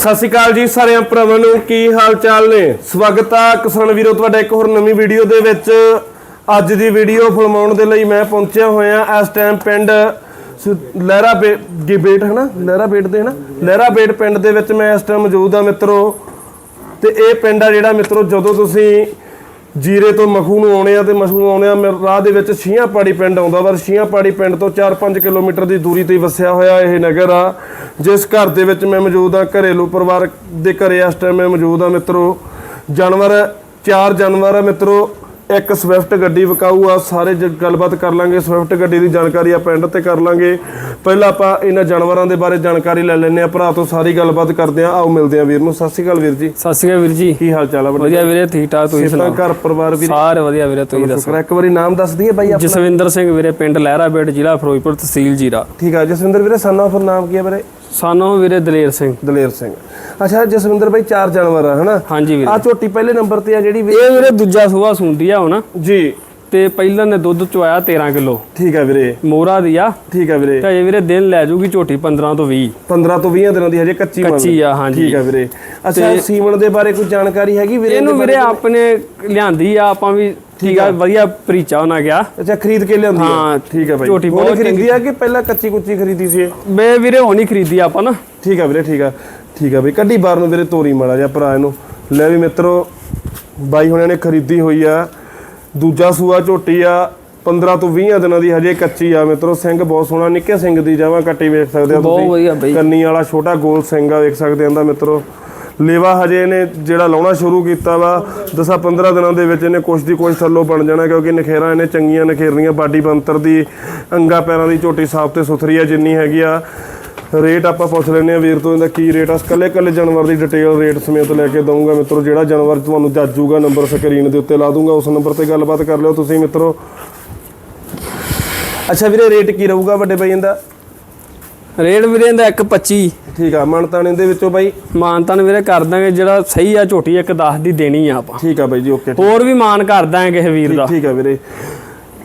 ਸਤਿ ਸ਼੍ਰੀ ਅਕਾਲ ਜੀ ਸਾਰਿਆਂ ਭਰਾਵਾਂ ਨੂੰ, ਕੀ ਹਾਲ ਚਾਲ ਨੇ? ਸਵਾਗਤ ਆ ਕਿਸਾਨ ਵੀਰੋ, ਤੁਹਾਡਾ ਇੱਕ ਹੋਰ ਨਵੀਂ ਵੀਡੀਓ ਦੇ ਵਿੱਚ। ਅੱਜ ਦੀ ਵੀਡੀਓ ਫਿਲਮਾਉਣ ਦੇ ਲਈ ਮੈਂ ਪਹੁੰਚਿਆ ਹੋਇਆ ਇਸ ਟਾਈਮ ਪਿੰਡ ਸ- ਲਹਿਰਾ ਬੇ- ਗੇ ਬੇਟ ਹੈ ਨਾ? ਲਹਿਰਾ ਬੇਟ ਦੇ, ਹੈ ਨਾ? ਲਹਿਰਾ ਬੇਟ ਪਿੰਡ ਦੇ ਵਿੱਚ ਮੈਂ ਇਸ ਟਾਈਮ ਮੌਜੂਦ ਆ ਮਿੱਤਰੋ। ਤੇ ਇਹ ਪਿੰਡ ਆ ਜਿਹੜਾ ਮਿੱਤਰੋ, ਜਦੋਂ ਤੁਸੀਂ ਜੀਰੇ ਤੋਂ ਮਖੂ ਨੂੰ ਆਉਣੇ ਆ ਤੇ ਮਖੂ ਨੂੰ ਆਉਣੇ ਆ ਮੇਰੇ ਰਾਹ ਦੇ ਵਿੱਚ ਛੀਆਂ ਪਾੜੀ ਪਿੰਡ ਆਉਂਦਾ ਵਾ। ਸ਼ੀਆਂ ਪਾੜੀ ਪਿੰਡ ਤੋਂ 4-5 ਕਿਲੋਮੀਟਰ ਦੀ ਦੂਰੀ ਤੇ ਵਸਿਆ ਹੋਇਆ ਇਹ ਨਗਰ ਆ। ਜਿਸ ਘਰ ਦੇ ਵਿੱਚ ਮੈਂ ਮੌਜੂਦ ਆ, ਘਰੇਲੂ ਪਰਿਵਾਰ ਦੇ ਘਰੇ ਇਸ ਟਾਈਮ ਮੈਂ ਮੌਜੂਦ ਆ ਮਿੱਤਰੋ। ਜਾਨਵਰ, ਚਾਰ ਜਾਨਵਰ ਆ ਮਿੱਤਰੋ। ਇੱਕ ਸਵਿਫਟ ਗੱਡੀ ਵਿਕਾਊ ਆ ਸਾਰੇ ਜ- ਗੱਲਬਾਤ ਕਰ ਲਾਂਗੇ। ਸਵਿਫਟ ਗੱਡੀ ਦੀ ਜਾਣਕਾਰੀ ਆ ਪਿੰਡ ਤੇ ਕਰ ਲਾਂਗੇ। ਪਹਿਲਾਂ ਆਪਾਂ ਇਹਨਾਂ ਜਾਨਵਰਾਂ ਦੇ ਬਾਰੇ ਜਾਣਕਾਰੀ ਲੈ ਲੈਂਦੇ ਆ ਭਰਾ ਤੋਂ ਸਾਰੀ ਗੱਲਬਾਤ ਕਰਦੇ ਆ ਆਓ ਮਿਲਦੇ ਆ ਵੀਰ ਨੂੰ। ਸਤਿ ਸ਼੍ਰੀ ਅਕਾਲ ਵੀਰ ਜੀ। ਸਤਿ ਸ਼੍ਰੀ ਅਕਾਲ ਵੀਰ ਜੀ। ਕੀ ਹਾਲ ਚਾਲ ਆ ਵਧੀਆ ਵੀਰੇ ਠੀਕ ਠਾਕ ਤੁਸੀਂ ਸੁਣਾਓ? ਘਰ ਪਰਿਵਾਰ ਵੀਰ? ਸਾਰੇ ਵਧੀਆ ਵੀਰੇ ਤੁਸੀਂ ਦੱਸੋ। ਸ਼ੁਕਰ ਹੈ। ਇੱਕ ਵਾਰੀ ਨਾਮ ਦੱਸ ਦਈਏ ਬਾਈ ਆਪਣਾ। ਜਸਵਿੰਦਰ ਸਿੰਘ ਵੀਰੇ ਪਿੰਡ ਲਹਿਰਾ ਬੇਟ ਜ਼ਿਲ੍ਹਾ ਫਿਰੋਜ਼ਪੁਰ ਤਹਿਸੀਲ ਜੀਰਾ। ਠੀਕ ਆ। ਜਸਵਿੰਦਰ ਵੀਰੇ ਸਾਨਾ ਫਿਰ ਨਾਮ ਕੀ ਹੈ ਵੀਰੇ? ਸਾਨੂੰ ਵੀਰੇ ਦਲੇਰ ਸਿੰਘ। ਦਲੇਰ ਸਿੰਘ। ਅੱਛਾ ਜਸਵਿੰਦਰ ਬਾਈ ਚਾਰ ਜਾਨਵਰ ਆ ਹਨਾ? ਹਾਂਜੀ ਵੀਰੇ। ਆ ਝੋਟੀ ਪਹਿਲੇ ਨੰਬਰ ਤੇ ਆ ਜਿਹੜੀ ਇਹ ਵੀਰੇ ਦੂਜਾ ਸੂਆ ਸੁੰਦੀ ਆ ਹੁਣ। ਜੀ। ਤੇ ਪਹਿਲਾਂ ਨੇ ਦੁੱਧ ਚੁਆਇਆ 13 ਕਿਲੋ। ਠੀਕ ਆ ਵੀਰੇ। ਮੋਰਾ ਦੀ ਆ ਠੀਕ ਆ ਵੀਰੇ। ਤੇ ਅਜੇ ਵੀਰੇ ਦਿਨ ਲੈ ਜੂਗੀ ਝੋਟੀ 15 ਤੋਂ 20 15 ਤੋਂ 20 ਦਿਨਾਂ ਦੀ ਹਜੇ ਕੱਚੀ ਮੰਨ ਕੱਚੀ ਆ ਹਾਂਜੀ। ਠੀਕ ਆ ਵੀਰੇ। ਅੱਛਾ ਸੀਮਨ ਦੇ ਬਾਰੇ ਕੋਈ ਜਾਣਕਾਰੀ ਹੈਗੀ ਵੀਰੇ ਇਹਨੂੰ ਵੀਰੇ ਆਪਣੇ ਲਿਆਂਦੀ ਆ ਆਪਾਂ ਵੀ ਠੀਕ ਆ ਵਧੀਆ ਪ੍ਰੀਚਾ ਉਹਨਾਂ ਗਿਆ। ਅੱਛਾ ਖਰੀਦ ਕੇ ਲਿਆਂਦੀ ਹਾਂ, ਠੀਕ ਆ ਬਾਈ। ਝੋਟੀ ਬਹੁਤ ਖਰੀਦੀ ਆ ਕਿ ਪਹਿਲਾਂ ਕੱਚੀ ਕੁੱਚੀ ਖਰੀਦੀ ਸੀ? ਬੇ ਵੀਰੇ ਹੋਣੀ ਖਰੀਦੀ ਆਪਾਂ ਨਾ। ਠੀਕ ਆ ਵੀਰੇ ਠੀਕ ਆ। ਠੀਕ ਆ ਬਈ ਕੱਢੀ ਬਾਰ ਨੂੰ ਵੀਰੇ ਤੋਰੀ ਮਾੜਾ ਜਿਹਾ ਭਰਾ ਇਹਨੂੰ। ਲੈ ਵੀ ਮਿੱਤਰੋ ਬਾਈ ਹੁਣਾਂ ਨੇ ਖਰੀਦੀ ਹੋਈ ਆ। ਦੂਜਾ ਸੂਆ ਝੋਟੀ ਆ 15 ਤੋਂ 20 ਦਿਨਾਂ ਦੀ ਹਜੇ ਕੱਚੀ ਆ ਮਿੱਤਰੋ ਸਿੰਘ ਬਹੁਤ ਸੋਹਣਾ ਨਿੱਕੇ ਸਿੰਘ ਦੀ ਜਾਵਾਂ ਕੱਟੀ ਵੇਖ ਸਕਦੇ ਆ ਬਹੁਤ ਵਧੀਆ ਤੁਸੀਂ ਬਈ। ਕੰਨੀ ਵਾਲਾ ਛੋਟਾ ਗੋਲ ਸਿੰਘ ਆ ਵੇਖ ਸਕਦੇ ਆਂ ਦਾ ਮਿੱਤਰੋ। ਲੇਵਾ ਹਜੇ ਇਹਨੇ ਜਿਹੜਾ ਲਾਉਣਾ ਸ਼ੁਰੂ ਕੀਤਾ ਵਾ ਦਸਾਂ 15 ਦਿਨਾਂ ਦੇ ਵਿੱਚ ਇਹਨੇ ਕੁਛ ਦੀ ਕੁਛ ਥੱਲੋਂ ਬਣ ਜਾਣਾ ਕਿਉਂਕਿ ਨਖੇਰਾ ਇਹਨੇ ਚੰਗੀਆਂ ਨਖੇਰਨੀਆਂ ਬਾਡੀ ਬੰਤਰ ਦੀ ਅੰਗਾ ਪੈਰਾਂ ਦੀ ਝੋਟੀ ਸਾਫ਼ ਤੇ ਸੁਥਰੀ ਆ ਜਿੰਨੀ ਹੈਗੀ ਆ। ਰੇਟ ਆਪਾਂ ਪੁੱਛ ਲੈਨੇ ਆ ਵੀਰ ਤੋਂ ਇਹਦਾ ਕੀ ਰੇਟ ਆ। ਕੱਲੇ ਕੱਲੇ ਜਾਨਵਰ ਦੀ ਡਿਟੇਲ ਰੇਟ ਸਮੇਤ ਲੈ ਕੇ ਦਊਂਗਾ ਮਿੱਤਰੋ ਜਿਹੜਾ ਜਾਨਵਰ ਤੁਹਾਨੂੰ ਜੱਜੂਗਾ ਨੰਬਰ ਸਕਰੀਨ ਦੇ ਉੱਤੇ ਲਾ ਦੂੰਗਾ ਉਸ ਨੰਬਰ ਤੇ ਗੱਲਬਾਤ ਕਰ ਲਿਓ ਤੁਸੀਂ ਮਿੱਤਰੋ। ਅੱਛਾ ਵੀਰੇ ਰੇਟ ਕੀ ਰਹੂਗਾ ਵੱਡੇ ਬਾਈ ਇਹਦਾ? ਰੇਟ ਵੀਰੇ ਇਹਦਾ 125 ਠੀਕ ਆ ਮਨਤਾਣੇ ਦੇ ਵਿੱਚੋਂ ਬਾਈ? ਮਾਨਤਨ ਵੀਰੇ ਕਰ ਦਾਂਗੇ ਜਿਹੜਾ ਸਹੀ ਆ ਝੋਟੀ ਇੱਕ 10 ਦੀ ਦੇਣੀ ਆ ਆਪਾਂ। ਠੀਕ ਆ ਬਾਈ ਜੀ ਓਕੇ ਹੋਰ ਵੀ ਮਾਨ ਕਰ ਦਾਂਗੇ ਕਿਸੇ ਵੀਰ ਦਾ। ਠੀਕ ਆ ਵੀਰੇ।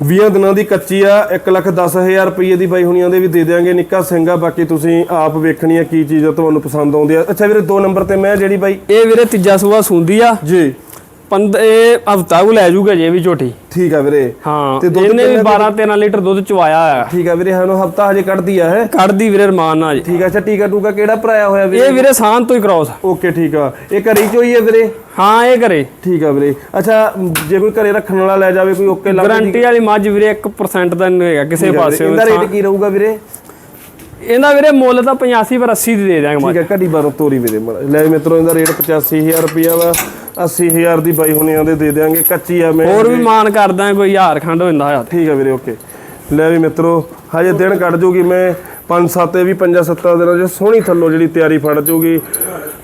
20 ਦਿਨਾਂ ਦੀ ਕੱਚੀ ਆ 1 ਲੱਖ 10000 ਰੁਪਏ ਦੀ ਬਾਈ ਹੁਣੀਆਂ ਦੇ ਵੀ ਦੇ ਦਿਆਂਗੇ। ਨਿੱਕਾ ਸਿੰਘ ਆ ਬਾਕੀ ਤੁਸੀਂ ਆਪ ਵੇਖਣੀ ਆ ਕੀ ਚੀਜ਼ ਤੁਹਾਨੂੰ ਪਸੰਦ ਆਉਂਦੀ ਆ। ਅੱਛਾ ਵੀਰੇ ਦੋ ਨੰਬਰ ਤੇ ਮੈਂ ਜਿਹੜੀ ਬਾਈ ਇਹ ਵੀਰੇ ਤੀਜਾ ਸੂਆ ਸੁੰਦੀ ਆ। ਜੀ। ਪੰਦ ਇਹ ਹਫਤਾ ਕੋ ਲੈ ਜੂਗਾ ਜੇ ਵੀ ਝੋਟੀ। ਠੀਕ ਆ ਵੀਰੇ। ਹਾਂ ਤੇ ਦੁੱਧ ਇਹਨੇ ਵੀ ਕਿੰਨਾ 12 13 ਲੀਟਰ ਦੁੱਧ ਚਵਾਇਆ ਆ ਠੀਕ ਆ ਵੀਰੇ ਸਾਨੂੰ ਹਫਤਾ ਹਜੇ ਕੱਢਦੀ ਆ ਹੈ? ਕੱਢਦੀ ਵੀਰੇ ਰਮਾਨ ਨਾਲ ਠੀਕ ਆ ਅੱਛਾ ਟੀਕਾ ਟੂਕਾ ਕਿਹੜਾ ਭਰਾਇਆ ਹੋਇਆ ਵੀਰੇ? ਇਹ ਵੀਰੇ ਸਾਂ ਤੋਂ ਹੀ ਕ੍ਰੋਸ ਓਕੇ ਠੀਕ ਆ। ਇਹ ਘਰੀ ਚ ਹੋਈ ਆ ਵੀਰੇ? ਹਾਂ ਇਹ ਕਰੇ ਠੀਕ ਆ ਵੀਰੇ। ਅੱਛਾ ਜੇ ਕੋਈ ਘਰੇ ਰੱਖਣ ਵਾਲਾ ਲੈ ਜਾਵੇ ਕੋਈ ਓਕੇ ਲੱਗ ਗਾਰੰਟੀ ਵਾਲੀ ਮੱਝ ਵੀਰੇ 1% ਦਾ ਨਹੀਂ ਹੋਏਗਾ ਕਿਸੇ ਪਾਸੇ ਇਹਦਾ ਰੇਟ ਕੀ ਰਹੂਗਾ ਵੀਰੇ? ਇਹਦਾ ਵੀਰੇ ਮੁੱਲ ਤਾਂ 85 ਪਰ 80 ਦੀ ਦੇ ਮੱਝ ਠੀਕ ਹੈ ਘੜੀ ਬਾਰੋਂ ਤੋਰੀ ਵੀਰੇ। ਲੈ ਮਿੱਤਰੋ ਇਹਦਾ ਰੇਟ 85000 ਰੁਪਿਆ ਵਾ। 80000 ਦੀ ਬਾਈ ਹੁਣਿਆਂ ਦੇ ਦੇ ਦੇਾਂਗੇ ਕੱਚੀ ਆ ਮੈਂ ਹੋਰ ਵੀ ਮਾਨ ਕਰ ਦਾਂਗੇ ਕੋਈ ਹਜ਼ਾਰ ਖੰਡ ਹੋ ਜਾਂਦਾ ਆ ਠੀਕ ਹੈ ਵੀਰੇ ਓਕੇ। ਲੈ ਵੀ ਮਿੱਤਰੋ ਹਜੇ ਦਿਨ ਕੱਢ ਜੂਗੀ ਮੈਂ 5 7 ਵੀ 5 7 ਦਿਨਾਂ ਚ ਸੋਹਣੀ ਥੱਲੋਂ ਜਿਹੜੀ ਤਿਆਰੀ ਫੜ ਜੂਗੀ।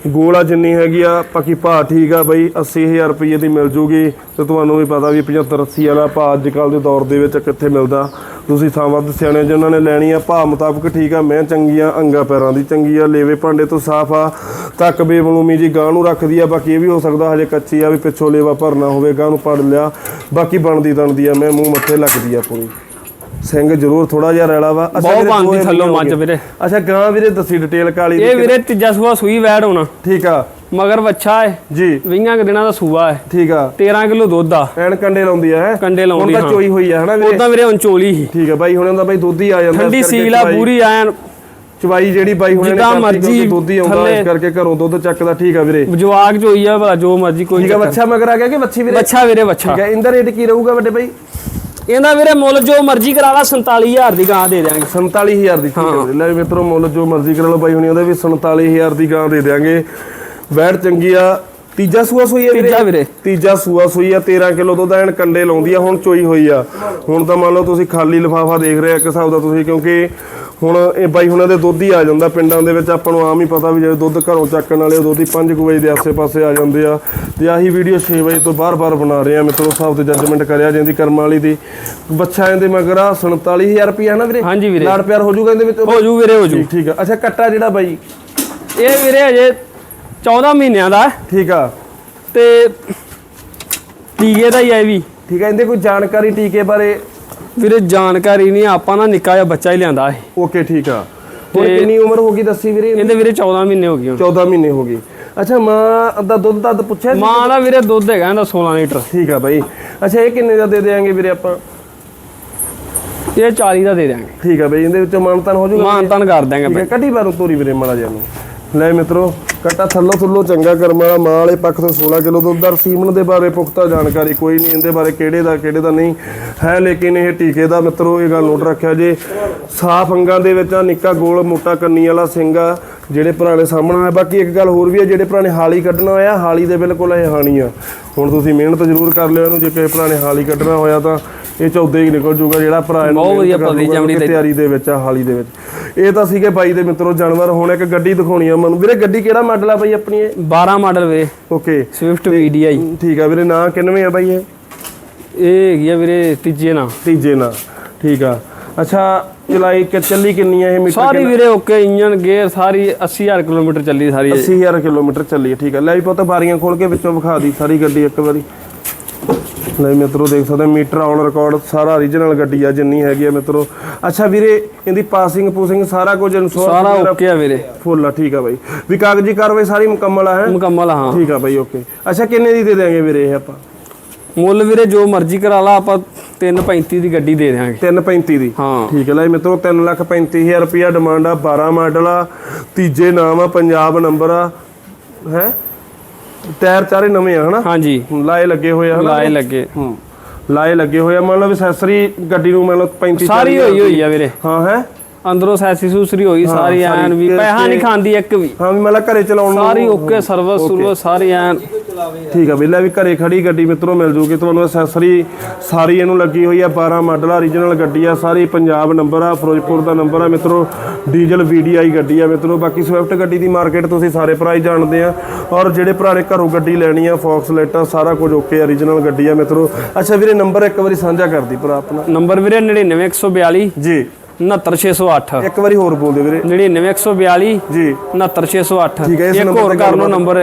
ਗੋਲਾ ਜਿੰਨੀ ਹੈਗੀ ਆ ਪੱਕੀ ਭਾਅ ਠੀਕ ਆ ਬਈ 80000 ਰੁਪਏ ਦੀ ਮਿਲ ਜੂਗੀ। ਤੇ ਤੁਹਾਨੂੰ ਵੀ ਪਤਾ ਵੀ 75 80 ਵਾਲਾ ਭਾਅ ਅੱਜ ਕੱਲ ਦੇ ਦੌਰ ਦੇ ਵਿੱਚ ਕਿੱਥੇ ਮਿਲਦਾ। ਤੁਸੀਂ ਥਾਂ ਵੱਧ ਸਿਆਣੇ ਜਿਨ੍ਹਾਂ ਨੇ ਲੈਣੀ ਆ ਭਾਅ ਮੁਤਾਬਕ ਠੀਕ ਆ ਮੈਂ ਚੰਗੀਆਂ ਅੰਗਾ ਪੈਰਾਂ ਦੀ ਚੰਗੀ ਆ ਲੇਵੇ ਭਾਂਡੇ ਤੋਂ ਸਾਫ਼ ਆ ਤੱਕ ਬੇਬਲੂਮੀ ਜੀ ਗਾਂ ਨੂੰ ਰੱਖਦੀ ਆ ਬਾਕੀ ਇਹ ਵੀ ਹੋ ਸਕਦਾ ਹਜੇ ਕੱਚੀ ਆ ਵੀ ਪਿੱਛੋਂ ਲੇਵਾ ਭਰਨਾ ਹੋਵੇ ਗਾਂ ਨੂੰ ਪੜ ਲਿਆ ਬਾਕੀ ਬਣਦੀ ਤਣਦੀ ਆ ਮੈਂ ਮੂੰਹ ਮੱਥੇ ਲੱਗਦੀ ਆ ਪੂਰੀ ਸਿੰਘ ਜ਼ਰੂਰ ਥੋੜਾ ਜਿਹਾ ਰੈਲਾ ਵਾ ਅੱਛਾ ਬਹੁਤ ਦੋਵੇਂ ਥੱਲੋਂ ਮੱਝ। ਵੀਰੇ। ਅੱਛਾ ਗਾਂ ਵੀਰੇ ਦੱਸੀ ਡਿਟੇਲ ਕਾਲੀ ਇਹ ਵੀਰੇ ਤੀਜਾ ਸੂਆ ਸੂਈ ਵੈੜ ਹੋਣਾ ਠੀਕ ਆ ਮਗਰ ਵੱਛਾ ਹੈ ਜੀ। 20 ਕੁ ਦਿਨਾਂ ਦਾ ਸੂਆ ਹੈ ਠੀਕ ਆ। 13 ਕਿਲੋ ਦੁੱਧ ਆ। ਐਨ ਕੰਡੇ ਲਾਉਂਦੀ ਆ ਹੈ? ਕੰਡੇ ਲਾਉਂਦੀ ਹੁਣ ਤਾਂ ਹਾਂ। ਚੋਈ ਹੋਈ ਆ ਹਨਾ ਵੀਰੇ? ਉਦਾਂ ਵੀਰੇ ਅੰਚੋਲੀ ਹੀ ਠੀਕ ਆ ਬਾਈ ਹੁਣ ਦਾ ਬਾਈ ਦੁੱਧ ਹੀ ਆ ਜਾਂਦਾ ਠੰਡੀ ਸੀਲ ਆ ਪੂਰੀ ਐਨ ਚਵਾਈ ਜਿਹੜੀ ਬਾਈ ਹੁਣ ਜਿੱਦਾਂ ਮਰਜ਼ੀ ਦੁੱਧ ਹੀ ਆਉਂਦਾ ਇਸ ਕਰਕੇ ਘਰੋਂ ਦੁੱਧ ਚੱਕਦਾ ਠੀਕ ਆ ਵੀਰੇ। ਜਵਾਗ ਚ ਹੋਈ ਆ ਭਲਾ ਜੋ ਮਰਜ਼ੀ ਕੋਈ ਠੀਕ ਆ ਬੱਚਾ ਮਗਰ ਆ ਗਿਆ ਕਿ ਬੱਚੀ ਵੀਰੇ? ਵੱਛਾ ਵੀਰੇ ਵੱਛਾ। ਠੀਕ ਆ ਇਹਦਾ ਰੇਟ ਕੀ ਰਹੂਗਾ ਵੱਡੇ ਬਾਈ? ਇਹਦਾ ਵੀਰੇ ਮੁੱਲ ਜੋ ਮਰਜ਼ੀ ਕਰਾ ਲਾ 47000 ਦੀ ਗਾਂ ਦੇ ਦਿਆਂਗੇ। 47000 ਦੀ ਠੀਕ ਆ ਵੀਰੇ। ਲੈ ਮਿੱਤਰੋ ਮੁੱਲ ਜੋ ਮਰਜ਼ੀ ਕਰਾ ਲਓ ਬਾਈ ਹੁਣੀ ਉਹਦੇ ਵੀ 47000 ਦੀ ਗਾਂ ਦੇ ਦਿਆਂਗੇ। ਵੈੜ ਚੰਗੀ ਆ। ਤੀਜਾ ਸੂਆ ਸੂਈ ਆ ਵੀਰੇ? ਤੀਜਾ ਵੀਰੇ। ਤੀਜਾ ਸੂਆ ਸੂਈ ਆ। 13 ਕਿਲੋ ਦੁੱਧ ਐਨ ਕੰਡੇ ਲਾਉਂਦੀ ਆ ਹੁਣ ਚੋਈ ਹੋਈ ਆ। ਹੁਣ ਤਾਂ ਮੰਨ ਲਓ ਤੁਸੀਂ ਖਾਲੀ ਲਿਫਾਫਾ ਦੇਖ ਰਹੇ ਆ ਇੱਕ ਹਿਸਾਬ ਦਾ ਤੁਸੀਂ ਕਿਉਂਕਿ ਹੁਣ ਇਹ ਬਾਈ ਹੁਣਾਂ ਦੇ ਦੁੱਧ ਹੀ ਆ ਜਾਂਦਾ। ਪਿੰਡਾਂ ਦੇ ਵਿੱਚ ਆਪਾਂ ਨੂੰ ਆਮ ਹੀ ਪਤਾ ਵੀ ਜੇ ਦੁੱਧ ਘਰੋਂ ਚੱਕਣ ਵਾਲੇ ਉਹ ਦੁੱਧ ਹੀ 5 ਵਜੇ ਦੇ ਆਸੇ-ਪਾਸੇ ਆ ਜਾਂਦੇ ਆ। ਤੇ ਆਹੀ ਵੀਡੀਓ 6 ਵਜੇ ਤੋਂ ਬਾਰ-ਬਾਰ ਬਣਾ ਰਹੇ ਆ। ਮਿੱਤਰੋ ਹਿਸਾਬ ਤੇ ਜੱਜਮੈਂਟ ਕਰਿਆ ਜਾਂਦੀ ਕਰਮ ਵਾਲੀ ਦੀ। ਬੱਚਾ ਇਹਦੇ ਮਗਰ ਆ 47000 ਰੁਪਏ ਨਾ ਵੀਰੇ? ਹਾਂਜੀ ਵੀਰੇ। ਲਾੜ ਪਿਆਰ ਹੋ ਜਾਊਗਾ ਇਹਦੇ ਵਿੱਚ? ਹੋ ਜੂ ਵੀਰੇ ਹੋ ਜੂ। ਠੀਕ ਆ। ਅੱਛਾ ਕੱਟਾ ਜਿਹੜਾ ਬਾਈ? ਇਹ ਵੀਰੇ ਅਜੇ 14 ਮਹੀਨਿਆਂ ਦਾ। ਹੈ ਠੀਕ ਆ। ਤੇ ਟੀਕੇ ਦਾ ਹੀ ਹੈ ਇਹ ਵੀ। ਠੀਕ ਆ ਇਹਦੇ ਕੋਈ ਜਾਣਕਾਰੀ ਟੀਕੇ ਬਾਰੇ? ਵੀਰੇ ਜਾਣਕਾਰੀ ਨਹੀਂ ਆਪਾਂ ਨਾ ਨਿੱਕਾ ਜਿਹਾ ਬੱਚਾ ਹੀ ਲਿਆਂਦਾ ਹੈ ਓਕੇ ਠੀਕ ਆ। ਹੁਣ ਕਿੰਨੀ ਉਮਰ ਹੋ ਗਈ ਦੱਸੀ ਵੀਰੇ? ਇਹਦੇ ਵੀਰੇ 14 ਮਹੀਨੇ ਹੋ ਗਏ ਹੁਣ। 14 ਮਹੀਨੇ ਹੋ ਗਈ ਅੱਛਾ ਮਾਂ ਦਾ ਦੁੱਧ ਦੱਦ ਪੁੱਛਿਆ ਸੀ? ਮਾਂ ਦਾ ਵੀਰੇ ਦੁੱਧ ਹੈਗਾ ਇਹਦਾ 16 ਲੀਟਰ। ਠੀਕ ਆ ਬਾਈ। ਅੱਛਾ ਇਹ ਕਿੰਨੇ ਦਾ ਦੇ ਦੇਾਂਗੇ ਵੀਰੇ ਆਪਾਂ? ਇਹ 40 ਦਾ ਦੇ ਦਿਆਂਗੇ। ਠੀਕ ਆ ਬਾਈ ਇਹਦੇ ਵਿੱਚੋਂ ਮਾਨਤਨ ਹੋ ਜਾਊਗਾ ਮਾਨ ਤਾਨ ਕਰ ਦਿਆਂਗੇ ਠੀਕ ਹੈ ਕੱਢੀ ਬਾਰੂ ਤੋਰੀ ਵੀਰੇ ਮਾੜਾ ਜਿਹਾ ਨੂੰ ਲੈ ਮਿੱਤਰੋ, ਕੱਟਾ ਥੱਲੋ ਥੱਲੋ ਚੰਗਾ ਕਰਮ ਵਾਲਾ ਮਾਂ ਵਾਲੇ ਪੱਖ ਤੋਂ 16 ਕਿਲੋ ਦੁੱਧ ਦਰ ਸੀਮਨ ਦੇ ਬਾਰੇ ਪੁਖਤਾ ਜਾਣਕਾਰੀ ਕੋਈ ਨਹੀਂ, ਇਹਦੇ ਬਾਰੇ ਕਿਹੜੇ ਦਾ ਕਿਹੜੇ ਦਾ ਨਹੀਂ ਹੈ, ਲੇਕਿਨ ਇਹ ਟੀਕੇ ਦਾ ਮਿੱਤਰੋ, ਇਹ ਗੱਲ ਨੋਟ ਰੱਖਿਆ ਜੇ। ਸਾਫ਼ ਅੰਗਾਂ ਦੇ ਵਿੱਚ ਆ, ਨਿੱਕਾ ਗੋਲ ਮੋਟਾ ਕੰਨੀ ਵਾਲਾ ਸਿੰਘ ਆ, ਜਿਹੜੇ ਪੁਰਾਣੇ ਸਾਹਮਣਾ ਹੈ ਬਾਕੀ ਇੱਕ ਗੱਲ ਹੋਰ ਵੀ ਆ, ਜਿਹੜੇ ਪੁਰਾਣੇ ਹਾਲੀ ਕੱਢਣਾ ਹੋਇਆ, ਹਾਲੀ ਦੇ ਬਿਲਕੁਲ ਇਹ ਹਾਣੀ ਆ। ਹੁਣ ਤੁਸੀਂ ਮਿਹਨਤ ਜ਼ਰੂਰ ਕਰ ਲਿਓ ਇਹਨੂੰ, ਜੇ ਕਿਸੇ ਪੁਰਾਣੇ ਹਾਲੀ ਕੱਢਣਾ ਹੋਇਆ ਤਾਂ ਇਹ ਚੌਦੇ ਹੀ ਨਿਕਲ ਜੂਗਾ ਜਿਹੜਾ ਭਰਾ ਇਹਨੂੰ ਬਹੁਤ ਵਧੀਆ ਪਤਲੀ ਚਮੜੀ ਤੇ। ਤਿਆਰੀ ਦੇ ਵਿੱਚ ਆ ਹਾਲੀ ਦੇ ਵਿੱਚ। ਇਹ ਤਾਂ ਸੀਗੇ ਬਾਈ ਦੇ ਮਿੱਤਰੋ ਜਾਨਵਰ। ਹੁਣ ਇੱਕ ਗੱਡੀ ਦਿਖਾਉਣੀ ਆ ਮਨੂੰ ਵੀਰੇ ਗੱਡੀ ਕਿਹੜਾ ਮਾਡਲ ਆ ਬਾਈ ਆਪਣੀ ਇਹ? 12 ਮਾਡਲ ਵੀਰੇ। ਓਕੇ। ਸਵਿਫਟ VDI ਠੀਕ ਆ ਵੀਰੇ ਨਾਂ ਕਿੰਨਵੇਂ ਆ ਬਾਈ ਇਹ? ਇਹ ਹੈਗੀ ਆ ਵੀਰੇ ਤੀਜੇ ਨਾਲ ਤੀਜੇ ਨਾਂ। ਠੀਕ ਆ। ਅੱਛਾ ਚਲਾਈ ਕਿ ਚੱਲੀ ਕਿੰਨੀ ਆ ਇਹ ਮੀਟਰ ਸਾਰੀ ਵੀਰੇ ਓਕੇ ਇੰਜਨ ਗੇਅਰ ਸਾਰੀ 80000 ਕਿਲੋਮੀਟਰ ਚੱਲੀ ਸਾਰੀ 80000 ਕਿਲੋਮੀਟਰ ਚੱਲੀ ਹੈ ਠੀਕ ਆ। ਲੈ ਵੀ ਪੁੱਤ ਬਾਰੀਆਂ ਖੋਲ ਕੇ ਵਿੱਚੋਂ ਵਿਖਾ ਦੀ ਸਾਰੀ ਗੱਡੀ ਇੱਕ ਵਾਰੀ। ਲੈ ਮਿੱਤਰੋ ਦੇਖ ਸਕਦੇ ਮੀਟਰ ਆਨ ਰਿਕਾਰਡ ਸਾਰਾ origignal ਗੱਡੀ ਆ ਜਿੰਨੀ ਹੈਗੀ ਆ ਮਿੱਤਰੋ। ਅੱਛਾ ਵੀਰੇ ਇਹਦੀ ਪਾਸਿੰਗ ਪੂਸਿੰਗ ਸਾਰਾ ਕੁਝ ਸਾਰਾ ਇਨਸ਼ੋਰੈਂਸ ਓਕੇ ਆ ਵੀਰੇ। ਫੁੱਲ ਆ ਠੀਕ ਆ ਬਾਈ। ਵੀ ਕਾਗਜ਼ੀ ਕਾਰਵਾਈ ਸਾਰੀ ਮੁਕੰਮਲ ਆ ਹੈ? ਮੁਕੰਮਲ ਹਾਂ। ਠੀਕ ਆ ਬਾਈ ਓਕੇ ਅੱਛਾ ਕਿੰਨੇ ਦੀ ਦੇ ਦੇਾਂਗੇ ਵੀਰੇ ਇਹ ਆਪਾਂ? ਮੁੱਲ ਵੀਰੇ ਜੋ ਮਰਜ਼ੀ ਕਰਾ ਲਾ ਆਪਾਂ 335 ਦੀ ਗੱਡੀ ਦੇ ਦਿਆਂਗੇ। 335 ਦੀ? ਹਾਂ। ਠੀਕ ਹੈ ਲੈ ਮਿੱਤਰੋ 335000 ਰੁਪਿਆ ਡਿਮਾਂਡ ਆ 12 ਮਾਡਲ ਆ ਤੀਜੇ ਨਾਮ ਆ ਪੰਜਾਬ ਨੰਬਰ ਆ ਹੈ? ਟਾਇਰ ਚਾਰੇ ਨਵੇਂ ਆ ਹਨਾ? ਹਾਂਜੀ। ਲਾਏ ਲੱਗੇ ਹੋਏ ਆ ਹਨਾ? ਲਾਏ ਲੱਗੇ। ਹੂੰ। ਲਾਏ ਲੱਗੇ ਹੋਏ ਆ ਮੰਨ ਲਓ ਐਕਸੈਸਰੀ ਗੱਡੀ ਨੂੰ ਮੰਨ ਲਓ 35 ਸਾਰੀ ਹੋਈ ਹੋਈ ਆ ਵੀਰੇ। ਹਾਂ ਹੈ? ਅੰਦਰੋਂ ਸੈਸੀ ਸੂਸਰੀ ਹੋਈ ਸਾਰੀ ਐਨ ਵੀ। ਪੈਸਾ ਨਹੀਂ ਖਾਂਦੀ ਇੱਕ ਵੀ। ਹਾਂ ਵੀ ਮੰਨ ਲਾ ਘਰੇ ਚਲਾਉਣ ਨੂੰ ਸਾਰੀ ਓਕੇ ਸਰਵਿਸ ਸੁਰਵਿਸ ਸਾਰੀ ਐਨ। ਠੀਕ ਆ ਬਿੱਲਾ ਵੀ ਘਰੇ ਖੜੀ ਗੱਡੀ ਮਿੱਤਰੋ ਮਿਲ ਜੂਗੀ। ਤੁਹਾਨੂੰ ਐਕਸੈਸਰੀ ਸਾਰੀ ਇਹਨੂੰ ਲੱਗੀ ਹੋਈ ਆ 12 ਮਾਡਲ ਆ origignal ਗੱਡੀ ਆ ਸਾਰੀ ਪੰਜਾਬ ਨੰਬਰ ਆ ਫਿਰੋਜ਼ਪੁਰ ਦਾ ਨੰਬਰ ਆ ਮਿੱਤਰੋ ਡੀਜ਼ਲ VDI ਗੱਡੀ ਆ ਮਿੱਤਰੋ। ਬਾਕੀ ਸਵਿਫਟ ਗੱਡੀ ਦੀ ਮਾਰਕੀਟ ਤੁਸੀਂ ਸਾਰੇ ਪ੍ਰਾਈਸ ਜਾਣਦੇ ਆ। ਔਰ ਜਿਹੜੇ ਭਰਾ ਨੇ ਘਰੋਂ ਗੱਡੀ ਲੈਣੀ ਆ ਫੌਕਸ ਲੈਟਾ ਸਾਰਾ ਕੁਝ ਓਕੇ origignal ਗੱਡੀ ਆ ਮਿੱਤਰੋ। ਅੱਛਾ ਵੀਰੇ ਨੰਬਰ ਇੱਕ ਵਾਰੀ ਸਾਂਝਾ ਕਰਦੀ ਭਰਾ ਆਪਣਾ। ਨੰਬਰ ਵੀਰੇ 99142 ਜੀ। 69608 ਇੱਕ ਵਾਰੀ ਹੋਰ ਬੋਲ ਦਿਓ ਵੀਰੇ। 99142 ਜੀ। 69608 ਠੀਕ ਹੈ, ਇਸ ਹੋਰ ਤੇ ਕਰ ਲਓ ਨੰਬਰ।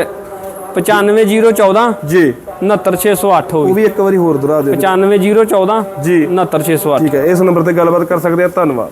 95014 ਜੀ। 69608 ਉਹ ਵੀ ਇੱਕ ਵਾਰੀ ਹੋਰ ਦੁਹਰਾ ਦਿਓ। 95014 ਜੀ। 69608 ਠੀਕ ਹੈ ਇਸ ਨੰਬਰ ਤੇ ਗੱਲਬਾਤ ਕਰ ਸਕਦੇ ਆ ਧੰਨਵਾਦ।